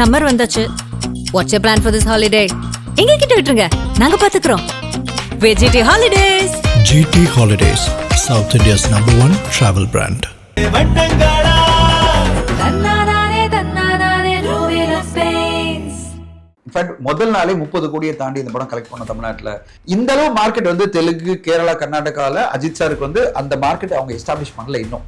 Summer வந்தாச்சு. What's you plan for this holiday எங்க கிட்ட விட்டுருங்க. நாங்க பாத்துக்கிறோம். வெஜிடி holidays Holidays, South India's number one travel brand. In fact முதல் நாளே முப்பது கோடியை தாண்டி இந்த படம் கலெக்ட் பண்ண தமிழ்நாட்டில். இந்த அளவு மார்க்கெட் வந்து தெலுங்கு கேரளா கர்நாடகாவில் அஜித் சாருக்கு வந்து அந்த மார்க்கெட் அவங்க எஸ்டாப்ளிஷ் பண்ணல இன்னும்.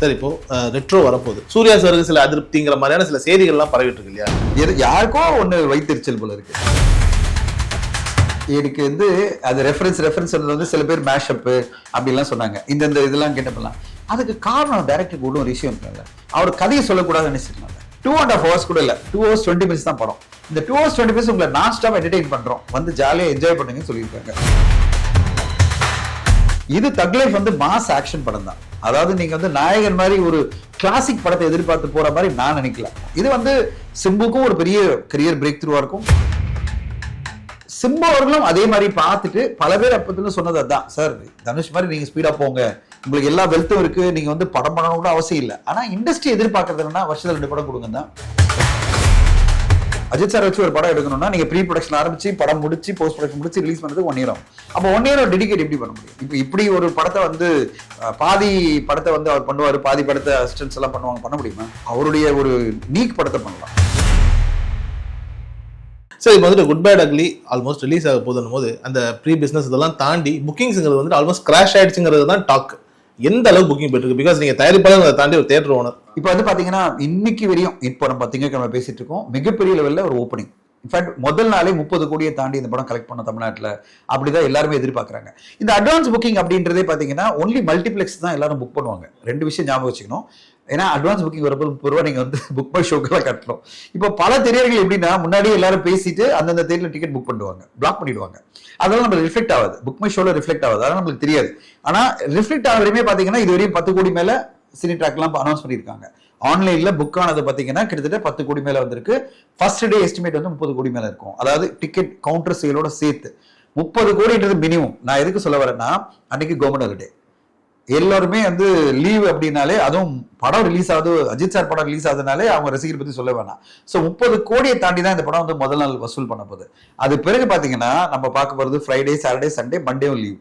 சார் இப்போ ரெட்ரோ வரப்போகுது. சூர்யா சாருக்கு சில அதிருப்திங்கிற மாதிரியான சில செய்திகள்லாம் பரவிட்டு இருக்கு இல்லையா யாருக்கோ ஒன்று வைத்தறிச்சல் போல இருக்கு. எனக்கு வந்து அது ரெஃபரன்ஸ் ரெஃபரன்ஸ் வந்து சில பேர் மேஷப்பு அப்படிலாம் சொன்னாங்க. இந்தந்த இதெல்லாம் கேட்டப்பெல்லாம் அதுக்கு காரணம் டேரக்டர் கூட ஒரு விஷயம் இருக்காங்க அவர் கதையை சொல்லக்கூடாதுன்னு நினைச்சிருக்காங்க டூ அண்ட் ஹாஃப் ஹவர்ஸ் கூட இல்லை. டூ ஹவர்ஸ் டுவெண்ட்டி மினிட்ஸ் தான் படம். இந்த டூ ஹவர்ஸ் டுவெண்ட்டி மினிட்ஸ் உங்களை நான் ஸ்டாப் என்டர்டெயின் பண்றோம். வந்து ஜாலியாக என்ஜாய் பண்ணுங்கன்னு சொல்லியிருக்காங்க. இது தக்லைஃப் வந்து மாஸ் ஆக்ஷன் படம் தான். அதாவது நீங்க வந்து நாயகன் மாதிரி ஒரு கிளாசிக் படத்தை எதிர்பார்த்து போற மாதிரி நான் நினைக்கல. இது வந்து சிம்புக்கும் ஒரு பெரிய கரியர் பிரேக் த்ரூவா இருக்கும். சிம்பு அவர்களும் அதே மாதிரி பார்த்துட்டு பல பேர் அப்பத்துல சொன்னது அதான். சார் தனுஷ் மாதிரி நீங்க ஸ்பீடா போங்க. உங்களுக்கு எல்லா வெல்த்தும் இருக்கு. நீங்க வந்து படம் பண்ணணும் கூட அவசியம் இல்லை. ஆனா இண்டஸ்ட்ரி எதிர்பார்க்கறது என்னன்னா வருஷத்துல ரெண்டு படம் கொடுங்க தான். அஜித் சார் வச்சு ஒரு படம் எடுக்கணும்னா நீங்க ப்ரீ ப்ரொடக்ஷன் ஆரம்பிச்சு படம் முடிச்சு போஸ்ட் ப்ரொடக்ஷன் முடிச்சு ரிலீஸ் பண்ணது ஒன் இயர் ஆகும். அப்போ ஒன் இயர் டெடிகேட் எப்படி பண்ண முடியும்? இப்போ இப்படி ஒரு படத்தை வந்து பாதி படத்தை வந்து அவர் பண்ணுவார் பாதி படத்தை அசிஸ்டன்ஸ் எல்லாம் பண்ணுவாங்க பண்ண முடியுமா? அவருடைய ஒரு நீக் படத்தை பண்ணலாம். சார் இப்போ வந்துட்டு good bad ugly almost release ஆக போதும் போது அந்த ப்ரீ பிசினஸ் இதெல்லாம் தாண்டி புக்கிங்ஸ்ங்கிறது வந்து ஆல்மோஸ்ட் கிராஷ் ஆயிடுச்சுங்கிறது தான் டாக் எந்த அளவு புக்கிங் போயிட்டு பிகாஸ் நீங்க தயாரிப்பாளர் அதை தாண்டி ஒரு தேட்டர் ஓனர் இப்போ வந்து பாத்தீங்கன்னா இன்னைக்கு வரையும் இப்போ நம்ம திங்கக்கிழமை பேசிட்டு இருக்கோம். மிகப்பெரிய லெவல்ல ஒரு ஓப்பனிங் இன்ஃபேக்ட் முதல் நாளே முப்பது கோடியை தாண்டி இந்த படம் கலெக்ட் பண்ண தமிழ்நாட்டில் அப்படிதான் எல்லாருமே எதிர்பார்க்குறாங்க. இந்த அட்வான்ஸ் புக்கிங் அப்படின்றதே பார்த்தீங்கன்னா ஒன்லி மல்டிப்ளெக்ஸ் தான் எல்லாரும் புக் பண்ணுவாங்க. ரெண்டு விஷயம் ஞாபகம் வச்சுக்கணும். ஏன்னா அட்வான்ஸ் புக்கிங் வரப்போ முப்பது ரூபா நீங்கள் வந்து புக் பை ஷோக்கெல்லாம் கட்டணும். இப்போ பல திரையர்கள் எப்படின்னா முன்னாடியே எல்லாரும் பேசிட்டு அந்தந்த தேதியில் டிக்கெட் புக் பண்ணுவாங்க. பிளாக் பண்ணிடுவாங்க. அதெல்லாம் நம்ம ரிஃப்ளெக்ட் ஆகாது. புக் மை ஷோல ரிஃப்ளெக்ட் ஆகாது. அதெல்லாம் நம்மளுக்கு தெரியாது. ஆனால் ரிஃப்ளெக்ட் ஆகிற வரையுமே பார்த்தீங்கன்னா இது வரையும் பத்து கோடி மேலே சினி ட்ராக்லாம் அனௌன்ஸ் பண்ணியிருக்காங்க. ஆன்லைன்ல புக் ஆனது பாத்தீங்கன்னா கிட்டத்தட்ட பத்து கோடி மேல வந்திருக்கு. ஃபர்ஸ்ட் டே எஸ்டிமேட் வந்து முப்பது கோடி மேல இருக்கும். அதாவது டிக்கெட் கவுண்டர் சேலோட சேர்த்து. முப்பது கோடின்றது மினிமம் நான் எதுக்கு சொல்ல வரேன்னா அன்னைக்கு கவர்மெண்ட் ஹாலிடே எல்லாருமே வந்து லீவ் அப்படின்னாலே அதுவும் படம் ரிலீஸ் ஆகுது அஜித் சார் படம் ரிலீஸ் ஆகுதுனாலே அவங்க ரசிகர் பற்றி சொல்ல வேணாம். ஸோ முப்பது கோடியை தாண்டி தான் இந்த படம் வந்து முதல் நாள் வசூல் பண்ண போகுது. அது பிறகு பார்த்தீங்கன்னா நம்ம பார்க்க போகிறது ஃப்ரைடே சாட்டர்டே சண்டே மண்டேவும் லீவ்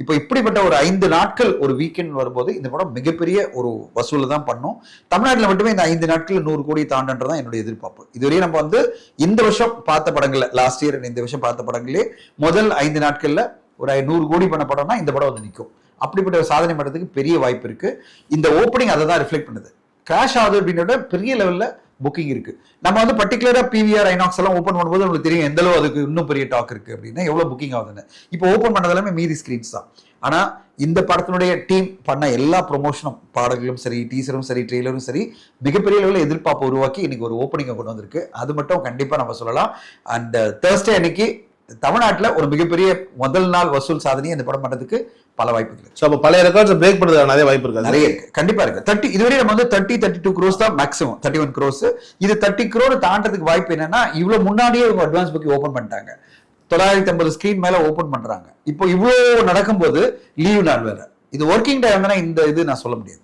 இப்போ இப்படிப்பட்ட ஒரு ஐந்து நாட்கள் ஒரு வீக்கெண்ட் வரும்போது இந்த படம் மிகப்பெரிய ஒரு வசூலை தான் பண்ணும். தமிழ்நாட்டில் மட்டுமே இந்த ஐந்து நாட்கள் நூறு கோடி தாண்டன்றதான் என்னுடைய எதிர்பார்ப்பு. இதுவரையும் நம்ம வந்து இந்த வருஷம் பார்த்த படங்கள்ல லாஸ்ட் இயர் இந்த வருஷம் பார்த்த படங்களே முதல் ஐந்து நாட்களில் ஒரு நூறு கோடி பண்ண படம்னா இந்த படம் வந்து நிற்கும் அப்படிப்பட்ட ஒரு சாதனை பண்ணுறதுக்கு பெரிய வாய்ப்பு இருக்கு. இந்த ஓப்பனிங் அதை தான் ரிஃப்ளெக்ட் பண்ணுது. கிராஷ் ஆகுது அப்படின்றத பெரிய லெவலில் புக்கிங் இருக்கு. நம்ம வந்து பர்டிகுலரா பிவிஆர் ஐநாக்ஸ் எல்லாம் ஓப்பன் பண்ணும்போது உங்களுக்கு தெரியும் எந்த அளவு அதுக்கு இன்னும் பெரிய டாக் இருக்கு அப்படின்னா எவ்வளவு புக்கிங் ஆகுதுன்னு. இப்போ ஓப்பன் பண்ணது எல்லாமே மீதி ஸ்கிரீன்ஸ் தான். ஆனா இந்த படத்தினுடைய டீம் பண்ண எல்லா ப்ரொமோஷனும் பாடல்களும் சரி டீசரும் சரி ட்ரெய்லரும் சரி மிகப்பெரிய லெவலில் எதிர்பார்ப்பு உருவாக்கி இன்னைக்கு ஒரு ஓப்பனிங்கை கொண்டு வந்திருக்கு. அது மட்டும் கண்டிப்பாக நம்ம சொல்லலாம். அண்ட் தேர்ஸ்டே uh, அன்னைக்கு தமிழ்நாட்டில் ஒரு மிகப்பெரிய முதல் நாள் வசூல் சாதனையை இந்த படம் பண்ணுறதுக்கு பல வாய்ப்புகள் ஸோ அப்போ பழைய ரெக்கார்ட்ஸ் பிரேக் பண்ணுறதுக்கு நிறைய வாய்ப்பு இருக்காது நிறைய இருக்கு. கண்டிப்பா இருக்கு. தேர்ட்டி இதுவரை நம்ம வந்து தேர்ட்டி தேர்ட்டி டூ க்ரோஸ் தான் மேக்ஸிமம் தேர்ட்டி ஒன் க்ரோஸ் இது தேர்ட்டி க்ரோர் தாண்டதுக்கு வாய்ப்பு என்னன்னா இவ்வளவு முன்னாடியே இவங்க அட்வான்ஸ் புக் ஓபன் பண்ணிட்டாங்க. தொள்ளாயிரத்தி ஐம்பது ஸ்கிரீன் மேல ஓபன் பண்றாங்க. இப்போ இவ்வளோ நடக்கும்போது லீவ் நாள் வேற. இது ஒர்க்கிங் டைம்னா இந்த இது நான் சொல்ல முடியாது.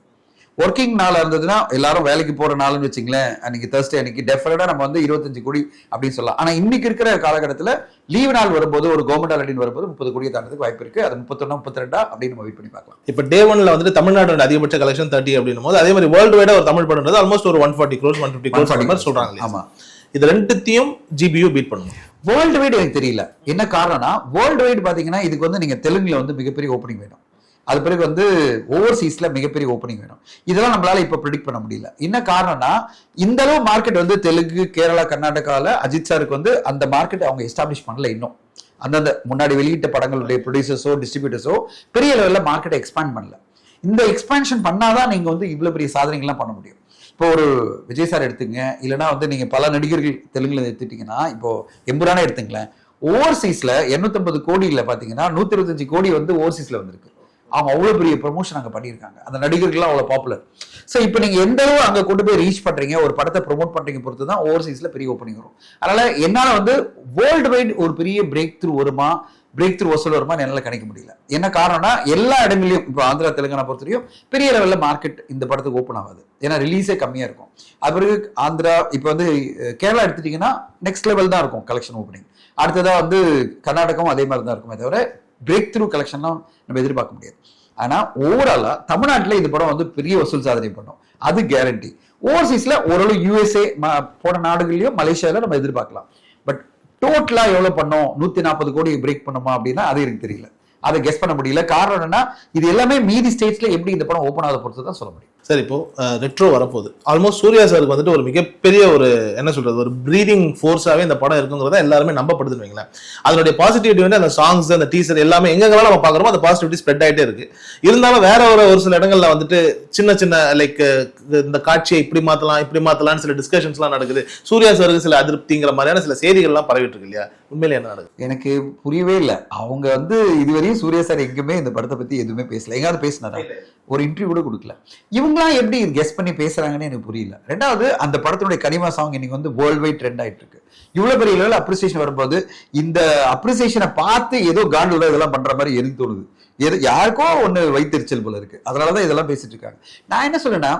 ஒர்க்கிங் நாள் இருந்ததுன்னா எல்லாரும் வேலைக்கு போற நாள்னு வச்சுங்களேன். அன்னைக்கு தேர்ஸ்டே அன்னைக்கு டெஃபினட்டா நம்ம வந்து இருபத்தஞ்சு கோடி அப்படின்னு சொல்லலாம். ஆனா இன்னைக்கு இருக்கிற காலகட்டத்தில் லீவ் நாள் வரும்போது ஒரு கவர்மெண்ட் ஹாலிடே வரும்போது முப்பது கோடியை தாண்டதுக்கு வாய்ப்பு இருக்கு. அது முப்பத்தொன்னு முப்பத்தி ரெண்டா அப்படின்னு நம்ம வெயிட் பண்ணி பார்க்கலாம். இப்போ டே ஒன்ல வந்துட்டு தமிழ்நாட்டோட அதிகபட்ச கலெக்ஷன் தேர்ட்டி அப்படின்னும் போது அதே மாதிரி வேர்ல்டு வைடா ஒரு தமிழ் படம்ன்றது ஆல்மோஸ்ட் ஒரு one forty crores one fifty crores மாதிரி சொல்றாங்க? ஆமா. இது ரெண்டுத்தையும் ஜிபியூ பீட் பண்ணணும் வேர்ல்டு வைடு எனக்கு தெரியல. என்ன காரணம்னா வேர்ல்டு வைடு பாத்தீங்கன்னா இதுக்கு வந்து நீங்க தெலுங்குல வந்து மிகப்பெரிய ஓப்பனிங் வேணும். அது பிறகு வந்து ஓவர்சீஸ்ல மிகப்பெரிய ஓப்பனிங் வேணும். இதெல்லாம் நம்மளால இப்ப ப்ரிடிக்ட் பண்ண முடியல. என்ன காரணம்னா இந்த அளவு மார்க்கெட் வந்து தெலுங்கு கேரளா கர்நாடகாவில் அஜித் சாருக்கு வந்து அந்த மார்க்கெட் அவங்க எஸ்டாப்ளிஷ் பண்ணல இன்னும். அந்தந்த முன்னாடி வெளியிட்ட படங்களுடைய ப்ரொடியூசர்ஸோ டிஸ்ட்ரிபியூட்டர்ஸோ பெரிய லெவலில் மார்க்கெட்டை எக்ஸ்பேண்ட் பண்ணல. இந்த எக்ஸ்பேன்ஷன் பண்ணாதான் நீங்கள் வந்து இவ்வளோ பெரிய சாதனைகள்லாம் பண்ண முடியும். இப்போ ஒரு விஜய் சார் எடுத்துங்க. இல்லைன்னா வந்து நீங்கள் பல நடிகர்கள் தெலுங்குல எடுத்துட்டீங்கன்னா இப்போ எம்புரானே எடுத்துங்களேன். ஓவர்சீஸில் எண்ணூற்றம்பது கோடியில் பார்த்தீங்கன்னா நூற்றி இருபத்தஞ்சு கோடி வந்து ஓவர்சீஸில் வந்திருக்கு. அவங்க அவ்வளோ பெரிய ப்ரொமோஷன் அங்கே பண்ணியிருக்காங்க. அந்த நடிகர்கள்லாம் அவ்வளோ பாப்புலர் ஸோ இப்போ நீங்கள் எந்த அளவு அங்கே கொண்டு போய் ரீச் பண்ணுறீங்க ஒரு படத்தை ப்ரொமோட் பண்ணுறீங்க பொறுத்து தான் ஓவர்சீஸில் பெரிய ஓப்பனிங் வரும். அதனால் என்னால் வந்து வேர்ல்டு வைட் ஒரு பெரிய பிரேக் த்ரூ வருமா? பிரேக் த்ரூ வசூல் வருமா என்னால் கணிக்க முடியல. என்ன காரணம்னா எல்லா இடங்களையும் இப்போ ஆந்திரா தெலுங்கானா பொறுத்தவரையும் பெரிய லெவலில் மார்க்கெட் இந்த படத்துக்கு ஓப்பன் ஆகாது. ஏன்னா ரிலீஸே கம்மியாக இருக்கும். அது பிறகு ஆந்திரா இப்போ வந்து கேரளா எடுத்துட்டிங்கன்னா நெக்ஸ்ட் லெவல் தான் இருக்கும் கலெக்ஷன் ஓப்பனிங் அடுத்ததாக வந்து கர்நாடகம் அதே மாதிரி தான் இருக்குமே தவிர பிரேக் த்ரூ கலெக்ஷன்லாம் நம்ம எதிர்பார்க்க முடியாது. ஆனால் ஓவராலாக தமிழ்நாட்டில் இந்த படம் வந்து பெரிய வசூல் சாதனை பண்ணும். அது கேரண்டி ஓவர்சீஸில் ஓரளவு யூஎஸ்ஏ போன நாடுகள்லையும் மலேசியாவில் நம்ம எதிர்பார்க்கலாம். பட் டோட்டலாக எவ்வளோ பண்ணோம்? நூற்றி நாற்பது கோடி பிரேக் பண்ணுமா அப்படின்னா அது எனக்கு தெரியல. அதை கெஸ் பண்ண முடியல. காரணம் என்னன்னா இது எல்லாமே மீதி ஸ்டேட்ஸில் எப்படி இந்த படம் ஓப்பன் ஆகுத பொறுத்து தான் சொல்ல முடியும். சார் இப்போ ரெட்ரோ வரப்போகுது. ஆல்மோஸ்ட் சூர்யா சாருக்கு வந்துட்டு ஒரு மிகப்பெரிய ஒரு என்ன சொல்றது ஒரு ப்ரீதிங் ஃபோர்ஸாவே இந்த படம் இருக்குங்கிறத எல்லாருமே நம்பப்படுதுன்னு வைங்களேன். அதனுடைய பாசிட்டிவிட்டி வந்து அந்த சாங்ஸ் அந்த டீசர் எல்லாமே எங்கெங்கெல்லாம் நம்ம பார்க்குறோமோ அந்த பாசிட்டிவிட்டி ஸ்ப்ரெட் ஆயிட்டே இருக்கு. இருந்தாலும் வேற ஒரு ஒரு சில இடங்கள்ல வந்துட்டு சின்ன சின்ன லைக் இந்த காட்சியை இப்படி மாத்தலாம் இப்படி மாத்தலாம்னு சில டிஸ்கஷன்ஸ்லாம் நடக்குது. சூர்யா சாருக்கு சில அதிருப்திங்கிற மாதிரியான சில செய்திகள்லாம் பரவிட்டு இருக்கு இல்லையா? உண்மையில என்ன நடக்குது? எனக்கு புரியவே இல்லை. அவங்க வந்து இதுவரையும் சூர்யா சார் எங்குமே இந்த படத்தை பத்தி எதுவுமே பேசல. எங்காவது பேசினாரா? ஒரு இன்டர்வியூ கூட கொடுக்கல. இவங்களாம் எப்படி கெஸ் பண்ணி பேசுறாங்கன்னு எனக்கு புரியல. ரெண்டாவது அந்த படத்தினுடைய கனிமா சாங் இன்னைக்கு வந்து வேர்ல்டு வைட் ட்ரெண்ட் ஆயிட்டு இருக்கு இவ்வளவு பெரிய லெவலில் அப்ரிசியேஷன் வரும்போது இந்த அப்ரிசியேஷனை பார்த்து ஏதோ காண்டுல இதெல்லாம் பண்ற மாதிரி எனக்கு தோணுது. எது யாருக்கோ ஒண்ணு வைத்தறிச்சல் போல இருக்கு. அதனாலதான் இதெல்லாம் பேசிட்டு இருக்காங்க. நான் என்ன சொல்றேன்னா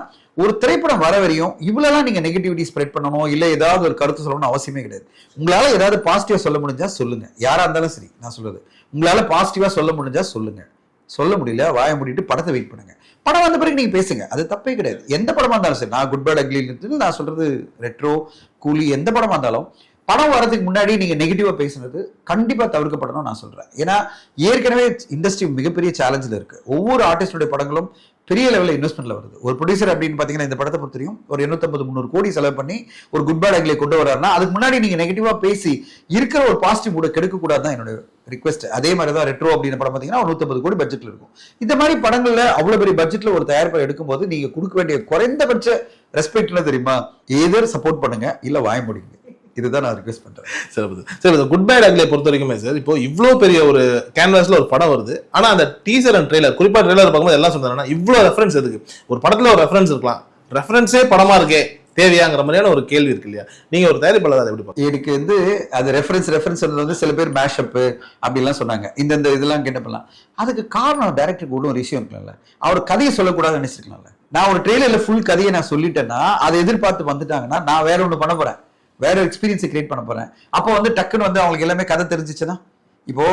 ஒரு திரைப்படம் வர வரையும் இவ்வளோலாம் நீங்கள் நெகட்டிவிட்டி ஸ்ப்ரெட் பண்ணணும் இல்லை ஏதாவது ஒரு கருத்து சொல்லணும்னு அவசியமே கிடையாது. உங்களால் ஏதாவது பாசிட்டிவாக சொல்ல முடிஞ்சால் சொல்லுங்கள் யாராக இருந்தாலும் சரி நான் சொல்கிறது உங்களால் பாசிட்டிவாக சொல்ல முடிஞ்சால் சொல்லுங்கள் சொல்ல முடியல வாய முடிட்டு படத்தை வெயிட் பண்ணுங்க. படம் வந்த பிறகு நீங்க பேசுங்க. அது தப்பே கிடையாது. எந்த படமா இருந்தாலும் சரி நான் குட் பேட் அக்லி நான் சொல்றது ரெட்ரோ கூலி எந்த படமா இருந்தாலும் படம் வரதுக்கு முன்னாடி நீங்க நெகட்டிவா பேசுனது கண்டிப்பா தவிர்க்கப்படணும் நான் சொல்றேன். ஏன்னா ஏற்கனவே இண்டஸ்ட்ரி மிகப்பெரிய சேலஞ்சில் இருக்கு. ஒவ்வொரு ஆர்டிஸ்டுடைய படங்களும் பெரிய லெவலில் இன்வெஸ்ட்மெண்ட்ல வருது. ஒரு ப்ரொடியூசர் அப்படின்னு பாத்தீங்கன்னா இந்த படத்தை பொறுத்தவரையும் ஒரு 850 முந்நூறு கோடி செலவு பண்ணி ஒரு குட் பேட் ஆங்கிலே கொண்டு வர்றாருன்னா அதுக்கு முன்னாடி நீங்க நெகட்டிவா பேசி இருக்கிற ஒரு பாசிட்டிவ் கூட கெடுக்கக்கூடாது தான் என்னோட ரிக்வெஸ்ட் அதே மாதிரி தான் ரெட்ரோ அப்படின்னு படம் பார்த்தீங்கன்னா ஒரு 150 கோடி பட்ஜெட்ல இருக்கும். இந்த மாதிரி படங்கள்ல அவ்வளவு பெரிய பட்ஜெட்ல ஒரு தயாரிப்பை எடுக்கும்போது நீங்க கொடுக்க வேண்டிய குறைந்தபட்ச ரெஸ்பெக்ட் என்ன தெரியுமா? ஏதோ சப்போர்ட் பண்ணுங்க இல்ல வாய முடியுங்க இதுதான் நான் ரிக்வெஸ்ட் பண்றேன். சிறப்பு. சார் இந்த குட் பேட் அக்லியை பொறுத்த வரைக்குமே சார் இப்போ இவ்வளோ பெரிய ஒரு கேன்வாஸ்ல ஒரு படம் வருது. ஆனா அந்த டீசர் அண்ட் ட்ரெய்லர் குறிப்பா ட்ரெய்லர் பார்க்கும்போது எல்லாம் சொல்றாங்கன்னா இவ்வளோ ரெஃபரன்ஸ் எதுக்கு? ஒரு படத்துல ஒரு ரெஃபரன்ஸ் இருக்கலாம். ரெஃபரன்ஸே படமா இருக்கே தேவையாங்கிற மாதிரியான ஒரு கேள்வி இருக்கு இல்லையா? நீங்க ஒரு தயாரிப்பாளர் அதை எப்படி? எனக்கு வந்து அது ரெஃபரன்ஸ் ரெஃபரன்ஸ் வந்து சில பேர் மேஷப் அப்படிலாம் சொன்னாங்க. இந்தந்த இதெல்லாம் கேட்டப்பெல்லாம் அதுக்கு காரணம் டேரக்டருக்கு உள்ள ஒரு விஷயம் இருக்குல்ல அவர் கதையை சொல்லக்கூடாதுன்னு நினைச்சிருக்கலாம்ல. நான் ஒரு ட்ரெய்லர்ல ஃபுல் கதையை நான் சொல்லிட்டேன்னா அதை எதிர்பார்த்து வந்துட்டாங்கன்னா நான் வேற ஒன்று பண்ண போறேன். வேற எக்ஸ்பீரியன்ஸை கிரியேட் பண்ண போறேன். அப்போ வந்து டக்குன்னு வந்து அவங்களுக்கு எல்லாமே கதை தெரிஞ்சிச்சுன்னா? இப்போ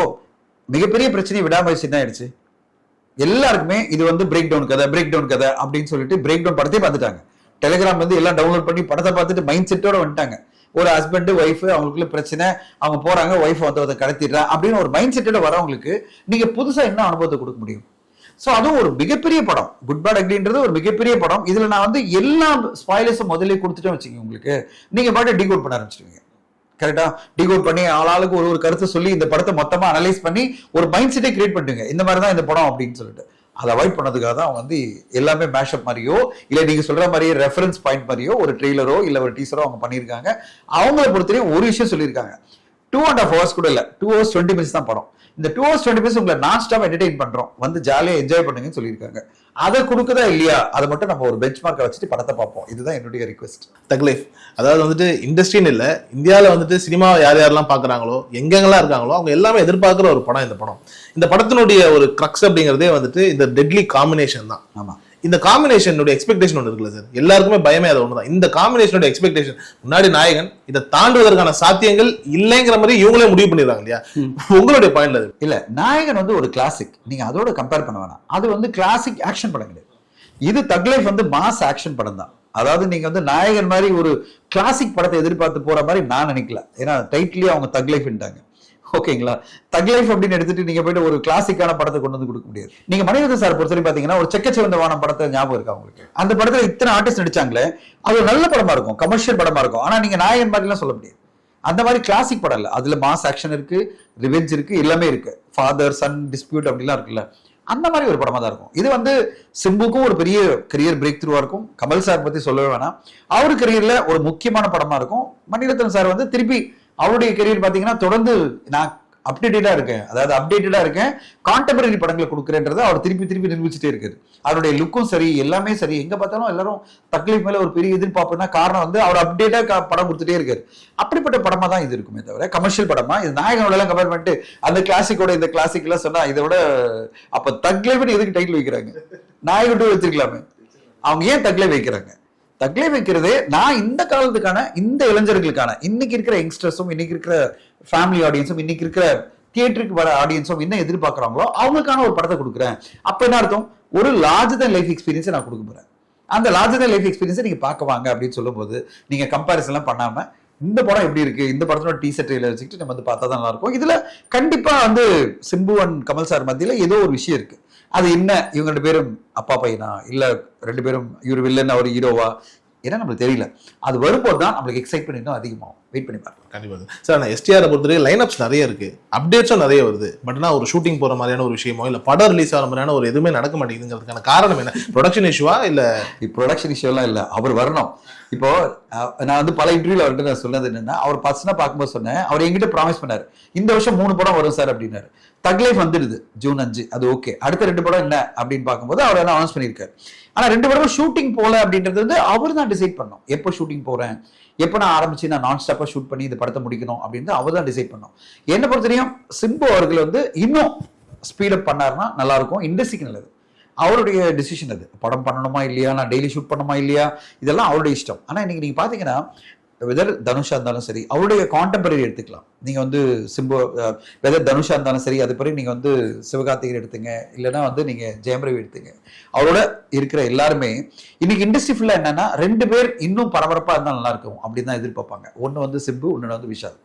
மிகப்பெரிய பிரச்சனை விடாமுயற்சி தான் ஆயிடுச்சு. எல்லாருக்குமே இது வந்து பிரேக் டவுன் கதை பிரேக் டவுன் கதை அப்படின்னு சொல்லிட்டு பிரேக் டவுன் படத்தையே பார்த்துட்டாங்க. டெலிகிராம் வந்து எல்லாம் டவுன்லோட் பண்ணி படத்தை பார்த்துட்டு மைண்ட் செட்டோட வந்துட்டாங்க. ஒரு ஹஸ்பண்ட் ஒய்ஃப் அவங்களுக்குள்ள பிரச்சனை அவங்க போறாங்க ஒய்ஃப் வந்து அதை கடத்திடுறா அப்படின்னு ஒரு மைண்ட் செட்டோட வரவங்களுக்கு நீங்க புதுசா என்ன அனுபவத்தை கொடுக்க முடியும்? ஸோ அதுவும் ஒரு மிகப்பெரிய படம். குட் பேட் அக்லின்றது ஒரு மிகப்பெரிய படம். இதில் நான் வந்து எல்லா ஸ்பாயிலர்ஸும் முதல்ல கொடுத்துட்டேன் வச்சுக்கோங்க உங்களுக்கு. நீங்கள் பாட்டு டிகோட் பண்ண ஆரம்பிச்சிடுவீங்க. கரெக்டாக டிகோட் பண்ணி ஆளாளுக்கு ஒரு ஒரு கருத்தை சொல்லி இந்த படத்தை மொத்தமாக அனலைஸ் பண்ணி ஒரு மைண்ட் செட்டே கிரியேட் பண்ணுங்க இந்த மாதிரி தான் இந்த படம் அப்படின்னு சொல்லிட்டு. அதை அவாய்ட் பண்ணதுக்காக தான் அவங்க வந்து எல்லாமே மேஷப் மாதிரியோ இல்லை நீங்கள் சொல்கிற மாதிரியே ரெஃபரன்ஸ் பாயிண்ட் மாதிரியோ ஒரு ட்ரெய்லரோ இல்லை ஒரு டீசரோ அவங்க பண்ணியிருக்காங்க. அவங்கள பொறுத்தவரையும் ஒரு விஷயம் சொல்லியிருக்காங்க. டூ அண்ட் ஹாஃப் ஹவர்ஸ் கூட இல்ல. டூ ஹவர்ஸ் டுவெண்ட்டி மினிட்ஸ் தான் படம். இந்த டூ ஹவர்ஸ் டுவெண்ட்டி மினிட்ஸ் உங்களை நான் ஸ்டாப் என்டர்டைன் பண்றோம். வந்து ஜாலியா என்ஜாய் பண்ணுங்கன்னு சொல்லியிருக்காங்க. அதை கொடுக்குதா இல்லையா? அதை மட்டும் நம்ம ஒரு பெஞ்ச் மார்க்கை வச்சுட்டு படத்தை பார்ப்போம். இதுதான் என்னுடைய ரிக்வெஸ்ட் தக்லைஃப் அதாவது வந்துட்டு இண்டஸ்ட்ரின்னு இல்லை இந்தியாவில் வந்துட்டு சினிமாவை யார் யாரெல்லாம் பார்க்குறாங்களோ எங்கெங்கெல்லாம் இருக்காங்களோ அவங்க எல்லாமே எதிர்பார்க்குற ஒரு படம் இந்த படம். இந்த படத்தினுடைய ஒரு க்ரக்ஸ் அப்படிங்கிறதே வந்துட்டு இந்த டெட்லி காம்பினேஷன் தான். ஆமா. இந்த காம்பினேஷனுடைய எக்ஸ்பெக்டேஷன் ஒன்று இருக்குல்ல சார்? எல்லாருக்குமே பயமே அது ஒன்று தான் இந்த காம்பினேஷனோட எக்ஸ்பெக்டேஷன் முன்னாடி நாயகன் இதை தாண்டுவதற்கான சாத்தியங்கள் இல்லைங்கிற மாதிரி இவங்களே முடிவு பண்ணிடுறாங்க இல்லையா? உங்களுடைய பாயிண்ட்ல அது. இல்ல நாயகன் வந்து ஒரு கிளாசிக் நீங்க அதோட கம்பேர் பண்ண வேணாம். அது வந்து கிளாசிக் ஆக்ஷன் படம் கிடையாது. இது தக் லைஃப் வந்து மாஸ் ஆக்ஷன் படம் தான். அதாவது நீங்க வந்து நாயகன் மாதிரி ஒரு கிளாசிக் படத்தை எதிர்பார்த்து போற மாதிரி நான் நினைக்கல. ஏன்னா டைட்டிலே அவங்க தக் லைஃப்ன்ட்டாங்க ஓகேங்களா? தக் லைஃப் அப்படின்னு எடுத்துட்டு நீங்க போயிட்டு ஒரு கிளாசிக்கான படத்தை கொண்டு வந்து கொடுக்க முடியாது. நீங்க மணிரத்ன சார் பொறுத்தவரை பாத்தீங்கன்னா ஒரு செக்கச்சிவந்த வானம் படத்தை ஞாபகம் இருக்கா உங்களுக்கு? அந்த படத்துல இத்தனை ஆர்டிஸ்ட் நடிச்சாங்களே அது ஒரு நல்ல படமா இருக்கும் கமர்ஷியல் படமா இருக்கும். ஆனா நீங்க நாயகன் மாதிரிலாம் சொல்ல முடியாது. அந்த மாதிரி கிளாசிக் படம் இல்லை. அதுல மாஸ் ஆக்ஷன் இருக்கு ரிவெஞ்ச் இருக்கு எல்லாமே இருக்கு. ஃபாதர் சன் டிஸ்பியூட் அப்படிலாம் இருக்குல்ல. அந்த மாதிரி ஒரு படமா தான் இருக்கும். இது வந்து சிம்புக்கும் ஒரு பெரிய கரியர் பிரேக் த்ரூவா இருக்கும். கமல் சார் பத்தி சொல்லவே வேணாம். அவர் கரியர்ல ஒரு முக்கியமான படமா இருக்கும். மணிரத்னம் சார் வந்து திருப்பி அவருடைய கெரியர் பார்த்தீங்கன்னா தொடர்ந்து நான் அப்டேட்டடாக இருக்கேன். அதாவது அப்டேட்டடாக இருக்கேன். கான்டெம்பரரி படங்களை கொடுக்குறேன்றதை அவர் திருப்பி திருப்பி நிரூபிச்சுட்டே இருக்காரு. அவருடைய லுக்கும் சரி எல்லாமே சரி. எங்கே பார்த்தாலும் எல்லாரும் தக்லீஃப் மேலே ஒரு பெரிய எதிர்பார்ப்புனா காரணம் வந்து அவர் அப்டேட்டாக படம் கொடுத்துட்டே இருக்காரு. அப்படிப்பட்ட படமாக தான் இது இருக்குமே தவிர கமர்ஷியல் படமா? இது நாயகனோடலாம் கம்பேர் பண்ணிட்டு அந்த கிளாசிக்கோட இந்த கிளாசிக்லாம் சொன்னால் இதை விட அப்போ தக்லீஃப்னு எதுக்கு டைட்டில் வைக்கிறாங்க? நாயகன் டூ வச்சிருக்கலாமே. அவங்க ஏன் தக்லே வைக்கிறாங்க? தக்லே வைக்கிறதே நான் இந்த காலத்துக்கான இந்த இளைஞர்களுக்கான. இன்னைக்கு இருக்கிற யங்ஸ்டர்ஸும் இன்னைக்கு இருக்கிற ஃபேமிலி ஆடியன்ஸும் இன்னைக்கு இருக்கிற தியேட்டருக்கு வர ஆடியன்ஸும் என்ன எதிர்பார்க்குறாங்களோ அவங்களுக்கான ஒரு படத்தை கொடுக்குறேன். அப்போ என்ன அர்த்தம்? ஒரு லார்ஜ் தன் லைஃப் எக்ஸ்பீரியன்ஸை நான் கொடுக்க போகிறேன் அந்த லார்ஜ் தன் லைஃப் எக்ஸ்பீரியன்ஸை நீங்கள் பார்க்க வாங்க அப்படின்னு சொல்லும்போது நீங்கள் கம்பாரிசன்லாம் பண்ணாமல் இந்த படம் எப்படி இருக்கு? இந்த படத்தோட டீசர் ட்ரெயிலர் வச்சுக்கிட்டு நம்ம வந்து பார்த்தா தான் நல்லா இருக்கும். இதுல கண்டிப்பா வந்து சிம்பு அண்ட் கமல் சார் மத்தியில ஏதோ ஒரு விஷயம் இருக்கு. அது என்ன? இவங்க ரெண்டு பேரும் அப்பா பையனா? இல்லை ரெண்டு பேரும் இவர் வில்லன் அவர் ஹீரோவா ஏன்னா நம்மளுக்கு தெரியல. அது வரும்போது தான் நம்மளுக்கு எக்ஸைட்மெண்ட் இன்னும் அதிகமாகும். வெயிட் பண்ணி பார்க்கலாம். கண்டிப்பா சார் நான் எஸ்டிஆரை பொறுத்தவரைக்கும் லைனப்ஸ் நிறைய இருக்கு. அப்டேட்ஸும் நிறைய வருது. பட் ஆனால் ஒரு ஷூட்டிங் போகிற மாதிரியான ஒரு விஷயமோ இல்லை படம் ரிலீஸ் ஆகிற மாதிரியான ஒரு எதுவுமே நடக்க மாட்டேங்குதுங்கிறதுக்கான காரணம் என்ன? ப்ரொடக்ஷன் இஷ்யூவா இல்லை? ப்ரொடக்ஷன் இஷ்யூலாம் இல்லை. அவர் வரணும். இப்போ நான் வந்து பல இன்டர்வியூல அவர்கிட்ட நான் சொன்னது என்னன்னா அவர் பர்சனாக பார்க்கும்போது சொன்னேன் அவர் என்கிட்ட ப்ராமிஸ் பண்ணார் இந்த வருஷம் மூணு படம் வரும் சார் அப்படின்னாரு. தக்லைஃப் வந்துடுது ஜூன் அஞ்சு. அது ஓகே அடுத்த ரெண்டு படம் என்ன அப்படின்னு பார்க்கும்போது அவர் எல்லாம் அனௌன்ஸ் பண்ணியிருக்காரு. ஆனால் ரெண்டு படமும் ஷூட்டிங் போல அப்படின்றது வந்து அவர் தான் டிசைட் பண்ணோம் எப்போ ஷூட்டிங் போறேன்? எப்போ நான் ஆரம்பிச்சு நான் நான் ஸ்டாப்பாக ஷூட் பண்ணி இந்த படத்தை முடிக்கணும் அப்படின்னு அவர் தான் டிசைட் பண்ணோம். என்னை பொறுத்தவரையும் சிம்பு அவர்கள் வந்து இன்னும் ஸ்பீடப் பண்ணாருன்னா நல்லாயிருக்கும். இண்டஸ்ட்ரிக்கு நல்லது. அவருடைய டிசிஷன் அது. படம் பண்ணணுமா இல்லையா? நான் டெய்லி ஷூட் பண்ணணுமா இல்லையா? இதெல்லாம் அவருடைய இஷ்டம். ஆனால் இன்னைக்கு நீங்கள் பார்த்தீங்கன்னா வெதர் தனுஷா இருந்தாலும் சரி அவருடைய கான்டெம்பரரி எடுத்துக்கலாம். நீங்க வந்து சிம்பு வெதர் தனுஷா இருந்தாலும் சரி அது பிறகு நீங்க வந்து சிவகார்த்திகர் எடுத்துங்க. இல்லைன்னா வந்து நீங்க ஜெயம் ரவி எடுத்துங்க. அவரோட இருக்கிற எல்லாருமே இன்னைக்கு இண்டஸ்ட்ரி ஃபுல்லா என்னன்னா ரெண்டு பேர் இன்னும் பரபரப்பா இருந்தால் நல்லா இருக்கும் அப்படின்னு தான் எதிர்பார்ப்பாங்க. ஒன்னு வந்து சிம்பு ஒன்று வந்து விஷால்.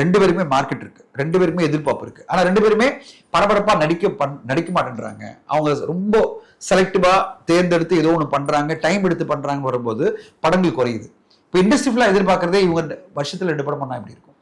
ரெண்டு பேருக்குமே மார்க்கெட் இருக்கு. ரெண்டு பேருக்குமே எதிர்பார்ப்பு இருக்கு. ஆனா ரெண்டு பேருமே பரபரப்பா நடிக்க பண் நடிக்க மாட்டேன்றாங்க. அவங்க ரொம்ப செலக்டிவா தேர்ந்தெடுத்து ஏதோ ஒன்று பண்றாங்க டைம் எடுத்து பண்றாங்க வரும்போது படங்கள் குறையுது. இப்போ இண்டஸ்ட்ரி ஃபுல்லாக எதிர்பார்க்கறதே இவங்க வருஷத்தில் ரெண்டு படம் பண்ணால் எப்படி இருக்கும்?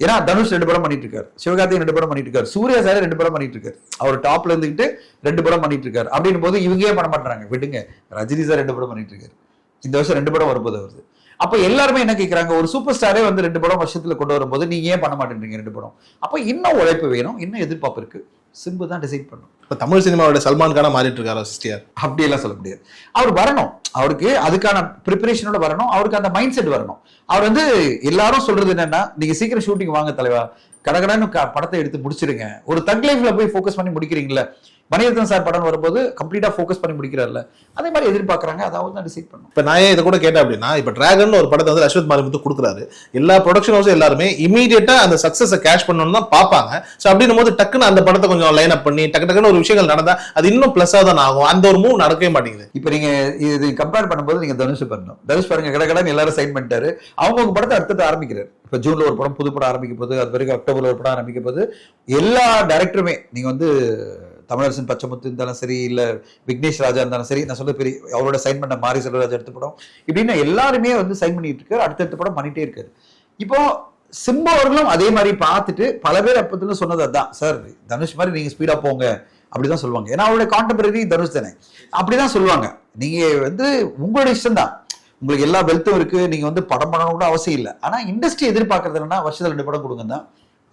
ஏன்னா தனுஷ் ரெண்டு படம் பண்ணிட்டு இருக்காரு சிவகார்த்திகேயன் ரெண்டு படம் பண்ணிட்டு இருக்காரு சூர்யா சார் ரெண்டு படம் பண்ணிட்டு இருக்காரு அவர் டாப்ல இருந்துகிட்டு ரெண்டு படம் பண்ணிட்டு இருக்காரு அப்படின்னும் போது இவங்க பண்ண மாட்டாங்க விடுங்க ரஜினி சார் ரெண்டு படம் பண்ணிட்டு இருக்காரு இந்த வருஷம் ரெண்டு படம் வரும்போது வருது அப்போ எல்லாருமே என்ன கேட்குறாங்க ஒரு சூப்பர் ஸ்டாரே வந்து ரெண்டு படம் வருஷத்தில் கொண்டு வரும்போது நீங்கள் ஏன் பண்ண மாட்டேன்றீங்க ரெண்டு படம்? அப்போ இன்னும் உழைப்பு வேணும் இன்னும் எதிர்பார்ப்பு இருக்குது சிம்பு தான் டிசைட் பண்ணும் இப்போ தமிழ் சினிமாவோட சல்மான் கானா மாறிட்டு இருக்காரா சிஸ்டிஆர் அப்படியெல்லாம் சொல்ல முடியாது. அவர் வரணும். அவருக்கு அதுக்கான ப்ரிப்பரேஷனோட வரணும். அவருக்கு அந்த மைண்ட் செட் வரணும். அவர் வந்து எல்லாரும் சொல்றது என்னன்னா நீங்க சீக்கிரம் ஷூட்டிங் வாங்க தலைவா. கடகடன்னு படத்தை எடுத்து முடிச்சிடுங்க ஒரு தக் லைஃப்ல போய் ஃபோக்கஸ் பண்ணி முடிக்கிறீங்களா மணிரத்னம் சார் படம் வரும்போது கம்ப்ளீட்டா ஃபோக்கஸ் பண்ணி முடிக்கிறார்ல. அதே மாதிரி எதிர்பார்க்கறாங்க. அதாவது தான் டிசைட் பண்ணும் இப்போ நான் இதை கூட கேட்டேன் அப்படின்னா இப்போ டிராகன் ஒரு படத்தை வந்து அஸ்வத் மாரிமுத்து கொடுக்குறாரு. எல்லா ப்ரொடக்ஷன் ஹவுஸும் எல்லாருமே இமீடியட்டா அந்த சக்ஸஸை கேஷ் பண்ணணும்னு தான் பார்ப்பாங்க. ஸோ அப்படின்னும் போது டக்குன்னு அந்த படத்தை கொஞ்சம் லைன் அப் பண்ணி டக்கு டக்குன்னு ஒரு விஷயங்கள் நடந்தா அது இன்னும் ப்ளஸ்ஸாக தான் ஆகும். அந்த ஒரு மூவ் நடக்கவே மாட்டேங்குது. இப்போ நீங்க இது கம்பேர் பண்ணும்போது நீங்க தனுஷ் பண்ணணும். தனுஷ் பாருங்க கடகடன்னு எல்லாரும் சைன் பண்ணிட்டாரு. அவங்கவுங்க படத்தை அடுத்தது ஆரம்பிக்கிறார். இப்போ ஜூன்ல ஒரு படம் புது படம் ஆரம்பிக்க போது அது பிறகு அக்டோபர்ல ஒரு படம் ஆரம்பிக்க போது எல்லா டேரக்டருமே நீங்க வந்து தமிழரசன் பச்சைமுத்து இருந்தாலும் சரி இல்ல விக்னேஷ் ராஜா இருந்தாலும் சரி நான் சொல்ல பெரிய அவரோட சைன் பண்ண மாரி செல்வராஜ் எடுத்த படம். இப்படின்னு எல்லாருமே வந்து சைன் பண்ணிட்டு இருக்காரு அடுத்தடுத்த படம் பண்ணிட்டே இருக்காரு. இப்போ சிம்பு அவர்களும் அதே மாதிரி பார்த்துட்டு பல பேர் அப்பத்துல சொன்னது அதான். சார் தனுஷ் மாதிரி நீங்க ஸ்பீடா போங்க. அப்படிதான் சொல்லுவாங்க. ஏன்னா அவருடைய கான்டெம்பரரி தனுஷ் தானே. அப்படிதான் சொல்லுவாங்க. நீங்க வந்து உங்களோட இஷ்டம் தான் உங்களுக்கு எல்லா வெல்த்தும் இருக்கு. நீங்க வந்து படம் பண்ணணும் கூட அவசியம் இல்லை. ஆனா இண்டஸ்ட்ரி எதிர்பார்க்கறது என்னன்னா வருஷத்துல ரெண்டு படம் கொடுங்க தான்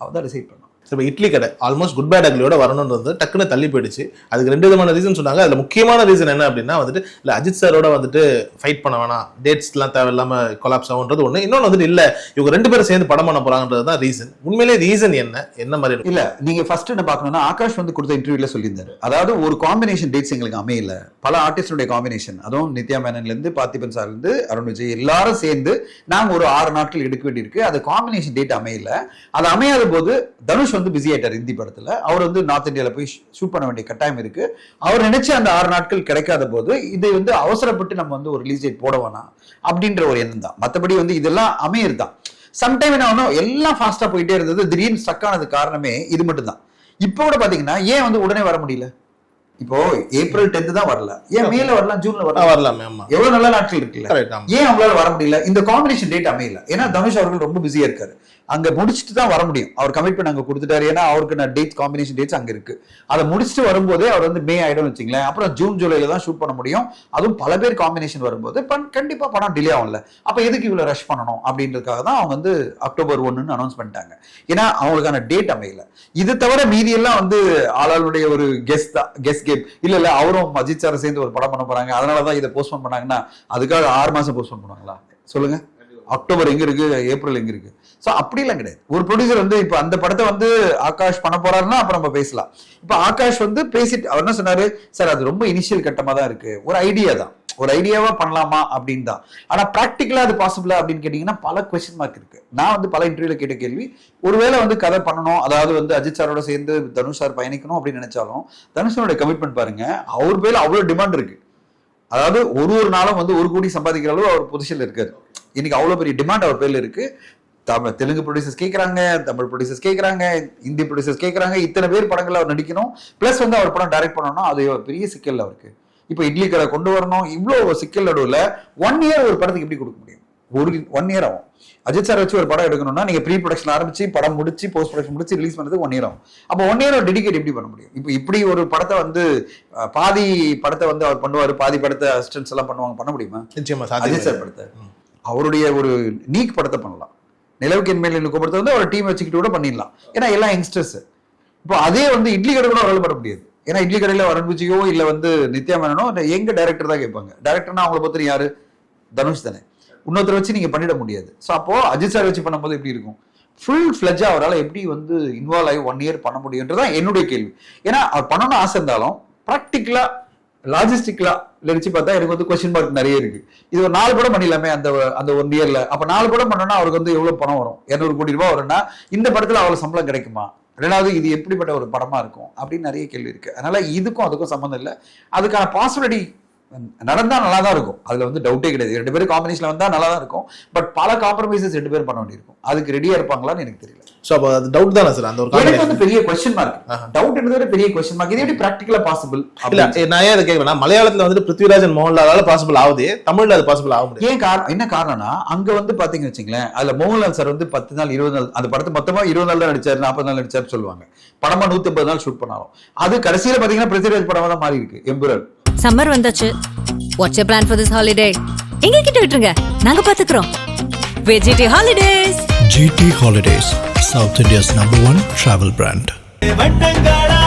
அவர் தான் டிசைட் பண்ணும் இப்போ Idli Kadai almost good bad அக்லியோட வரணுன்றது டக்குன்னு தள்ளி போயிடுச்சு. அதுக்கு ரெண்டு விதமான ரீசன் சொன்னாங்க. அதில் முக்கியமான ரீசன் என்ன அப்படின்னா வந்துட்டு இல்லை அஜித் சாரோட வந்துட்டு ஃபைட் பண்ண வேணாம். டேட்ஸ்லாம் தேவையில்லாமல் கொலாப்ஸ் ஆகுன்றது ஒன்று இன்னொன்று வந்துட்டு இல்லை இவங்க ரெண்டு பேரும் சேர்ந்து படம் பண்ண போறாங்கன்றது தான் ரீசன் உண்மையிலே ரீசன் என்ன? என்ன மாதிரி இல்லை நீங்கள் ஃபர்ஸ்ட் என்ன பார்க்கணும்னா ஆகாஷ் வந்து கொடுத்த இன்டர்வியூவில் சொல்லியிருந்தாரு. அதாவது ஒரு காம்பினேஷன் டேட்ஸ் எங்களுக்கு அமையல. பல ஆர்டிஸ்டுடைய காம்பினேஷன் அதுவும் நித்யா மேனன்லேருந்து பார்த்திபன் சார்லேருந்து அருண் விஜய் எல்லாரும் சேர்ந்து நாங்கள் ஒரு ஆறு நாட்கள் எடுக்க வேண்டியிருக்கு. அது காம்பினேஷன் டேட் அமையல. அது அமையாத போது தனுஷ் வந்து பிஸி ஆயிட்டார் ஹிந்தி படத்துல. அவர் வந்து நார்த் இந்தியாவில் போய் ஷூட் பண்ண வேண்டிய கட்டாயம் இருக்கு. அவர் நினைச்ச அந்த ஆறு நாட்கள் கிடைக்காத போது இது வந்து அவசரப்பட்டு நம்ம வந்து ஒரு ரிலீஸ் டேட் போட வேணாம் அப்படின்ற ஒரு எண்ணம் தான். மற்றபடி வந்து இதெல்லாம் அமையர் தான். சம்டைம் என்ன ஆகணும் எல்லாம் ஃபாஸ்ட்டாக போயிட்டே இருந்தது. திடீர்னு ஸ்டக் ஆனது காரணமே இது மட்டும் தான் இப்போ கூட பாத்தீங்கன்னா ஏன் வந்து உடனே வர முடியல? இப்போ ஏப்ரல் டென்த் தான் வரல. ஏன் மேல வரலாம் ஜூன்ல வரலாம் வரலாமே ஆமா. எவ்வளவு நல்ல நாட்கள் இருக்குல்ல? ஏன் அவங்களால வர முடியல? இந்த காம்பினேஷன் டேட் அமையல. ஏன்னா தனுஷ் அவர்கள் ரொம்ப பிஸியா இருக்காரு. அங்க முடிச்சுட்டு தான் வர முடியும். அவர் கமிட்மெண்ட் அங்க கொடுத்துட்டாரு. ஏன்னா அவருக்கு நான் டேட் காம்பினேஷன் டேட்ஸ் அங்க இருக்கு. அதை முடிச்சுட்டு வரும்போதே அவர் வந்து மே ஆயிடும் வச்சுங்களேன். அப்புறம் ஜூன் ஜூலைல தான் ஷூட் பண்ண முடியும். அதுவும் பல பேர் காம்பினேஷன் வரும்போது கண்டிப்பா படம் டிலே ஆகும்ல. அப்ப எதுக்கு இவ்வளவு ரஷ் பண்ணணும்? அப்படின்றதுக்காக தான் அவங்க வந்து அக்டோபர் ஒன்னுன்னு அனௌன்ஸ் பண்ணிட்டாங்க. ஏன்னா அவங்களுக்கான டேட் அமையல. இது தவிர மீதி எல்லாம் வந்து ஆளாளுடைய ஒரு கெஸ்ட் தான். கெஸ்ட் எஸ்கேப் இல்ல இல்ல அவரும் அஜித் சார் சேர்ந்து ஒரு படம் பண்ண போறாங்க. அதனாலதான் இதை போஸ்ட்போன் பண்ணாங்கன்னா அதுக்காக ஆறு மாசம் போஸ்ட்போன் பண்ணுவாங்களா? சொல்லுங்க. அக்டோபர் எங்க இருக்கு? ஏப்ரல் எங்க இருக்கு? சோ அப்படிலாம் கிடையாது. ஒரு ப்ரொடியூசர் வந்து இப்போ அந்த படத்தை வந்து ஆகாஷ் பண்ண போறாருன்னா அப்ப நம்ம பேசலாம். இப்ப ஆகாஷ் வந்து பேசிட்டு அவர் என்ன சொன்னாரு? சார் அது ரொம்ப இனிஷியல் கட்டமா தான் இருக்கு. ஒரு ஐடியா தான். ஒரு ஐடியாவா பண்ணலாமா அப்படின்னு தான் ஆனா ப்ராக்டிக்கலா அது பாசிபிளா அப்படின்னு கேட்டீங்கன்னா பல கொஸ்டின் மார்க் இருக்கு. நான் வந்து பல இன்டர்வியூல கேட்ட கேள்வி ஒருவேளை வந்து கதை பண்ணணும் அதாவது வந்து அஜித் சாரோட சேர்ந்து தனுஷ் சார் பயணிக்கணும் அப்படின்னு நினைச்சாலும் தனுஷனோட கமிட்மெண்ட் பாருங்க அவர் பேர்ல அவ்வளவு டிமாண்ட் இருக்கு. அதாவது ஒரு ஒரு நாளும் வந்து ஒரு கோடி சம்பாதிக்கிற அளவு அவர் பொசிஷன்ல இருக்காரு. இன்னைக்கு அவ்வளவு பெரிய டிமாண்ட் அவர் பேர்ல இருக்கு. தமிழ் தெலுங்கு ப்ரொடியூசர்ஸ் கேட்குறாங்க தமிழ் ப்ரொடியூசர்ஸ் கேட்குறாங்க இந்தி ப்ரொடியூசர்ஸ் கேட்குறாங்க இத்தனை பேர் படங்கள் அவர் நடிக்கணும் ப்ளஸ் வந்து அவர் படம் டைரக்ட் பண்ணணும்னா அது ஒரு பெரிய சிக்கல் அவருக்கு. இப்போ இட்லி கடை கொண்டு வரணும். இவ்வளோ சிக்கல் நடுவில் ஒன் இயர் ஒரு படத்துக்கு எப்படி கொடுக்க முடியும்? ஒரு ஒன் இயர் ஆகும். அஜித் சார் வச்சு ஒரு படம் எடுக்கணும்னா நீங்க ப்ரீ ப்ரொடக்ஷன் ஆரம்பிச்சு படம் முடிச்சு போஸ்ட் ப்ரொடக்ஷன் முடிச்சு ரிலீஸ் பண்ணுறதுக்கு ஒன் இயர் ஆகும். அப்போ ஒன் இயர் டெடிகேட் எப்படி பண்ண முடியும்? இப்போ இப்படி ஒரு படத்தை வந்து பாதி படத்தை வந்து அவர் பண்ணுவார் பாதி படத்தை அசிஸ்டன்ஸ் எல்லாம் பண்ணுவாங்க பண்ண முடியுமா? நிச்சயமா அஜித் சார் படத்தை. அவருடைய ஒரு நீக் படத்தை பண்ணலாம். நிலவுக்கு என் மேல் படத்தை வந்து அவர் டீம் வச்சுக்கிட்டு கூட பண்ணிடலாம். ஏன்னா எல்லாம் யங்ஸ்டர்ஸ் இப்போ அதே வந்து இட்லி கடை கூட அவரால் பண்ண முடியாது. ஏன்னா இட்லி கடையில் வரண்பூச்சியோ இல்லை வந்து நித்யா மேனனோ எங்கள் எங்க டைரக்டர் தான் கேட்பாங்க. டேரக்டர்னா அவங்கள பற்றி யார்? தனுஷ் தானே. இன்னொருத்தர் வச்சு நீங்கள் பண்ணிட முடியாது. ஸோ அப்போ அஜித் சார் வச்சு பண்ணும்போது எப்படி இருக்கும்? ஃபுல் ஃப்ளெஜாக அவரால் எப்படி வந்து இன்வால்வ் ஆகி ஒன் இயர் பண்ண முடியுன்றதான் என்னுடைய கேள்வி. ஏன்னா அவர் பண்ணணும்னு ஆசை இருந்தாலும் ப்ராக்டிக்கலாக லாஜிஸ்டிக்கலாக நினச்சி பார்த்தா எனக்கு வந்து கொஸ்டின் மார்க் நிறைய இருக்கு. இது ஒரு நாலு படம் பண்ணிடலாமே அந்த அந்த ஒன் இயரில் அப்போ நாலு படம் பண்ணோன்னா அவருக்கு வந்து எவ்வளோ பணம் வரும்? இரநூறு கோடி ரூபாய் வரும்னா இந்த படத்தில் அவ்வளோ சம்பளம் கிடைக்குமா? ரெண்டாவது இது எப்படிப்பட்ட ஒரு படமா இருக்கும் அப்படின்னு நிறைய கேள்வி இருக்கு. அதனால இதுக்கும் அதுக்கும் சம்மந்தம் இல்லை. அதுக்கான பாசிபிலிட்டி நடந்தா நல்லா தான் இருக்கும். அதுல வந்து டவுட்டே கிடையாது. ரெண்டு பேரும் காம்பினேஷன்ல வந்தா நல்லா தான் இருக்கும். பட் பல காம்ப்ரமைசஸ் ரெண்டு பேரும் பண்ண வேண்டியிருக்கும். அதுக்கு ரெடியா இருப்பாங்களான்னு எனக்கு தெரியல. ஸோ அப்போ அது டவுட் தானே சார் அந்த ஒரு எனக்கு வந்து பெரிய கொஸ்டின் மார்க் டவுட் விட பெரிய கொஸ்டின் மார்க் இது எப்படி பிராக்டிகலா பாசிபிள் இல்ல நான் ஏன் இதை கேட்கறேன் மலையாளத்துல வந்துட்டு பிருத்விராஜன் மோகன்லாலால பாசிபிள் ஆகுது. தமிழ்ல அது பாசிபிள் ஆக முடியாது. ஏன் காரணம் என்ன காரணம்னா அங்க வந்து பாத்தீங்கன்னு வச்சுங்களேன் அதுல மோகன்லால் சார் வந்து பத்து நாள் இருபது நாள் அந்த படத்தை மொத்தமா இருபது நாள் தான் நடிச்சாரு நாற்பது நாள் நடிச்சாரு சொல்லுவாங்க. படமா நூத்தி ஐம்பது நாள் ஷூட் பண்ணாலும். அது கடைசியில பாத்தீங்கன்னா பிருத்திவிராஜ் படமா தான் மாறி இருக்கு எம்புரல். சம்மர் வந்தாச்சு. What's plan for this holiday எங்க கிட்ட விட்டுருங்க. நாங்க பாத்துக்கிறோம். வெஜிடி holidays GT Holidays, South India's number one travel brand. வட்டங்களா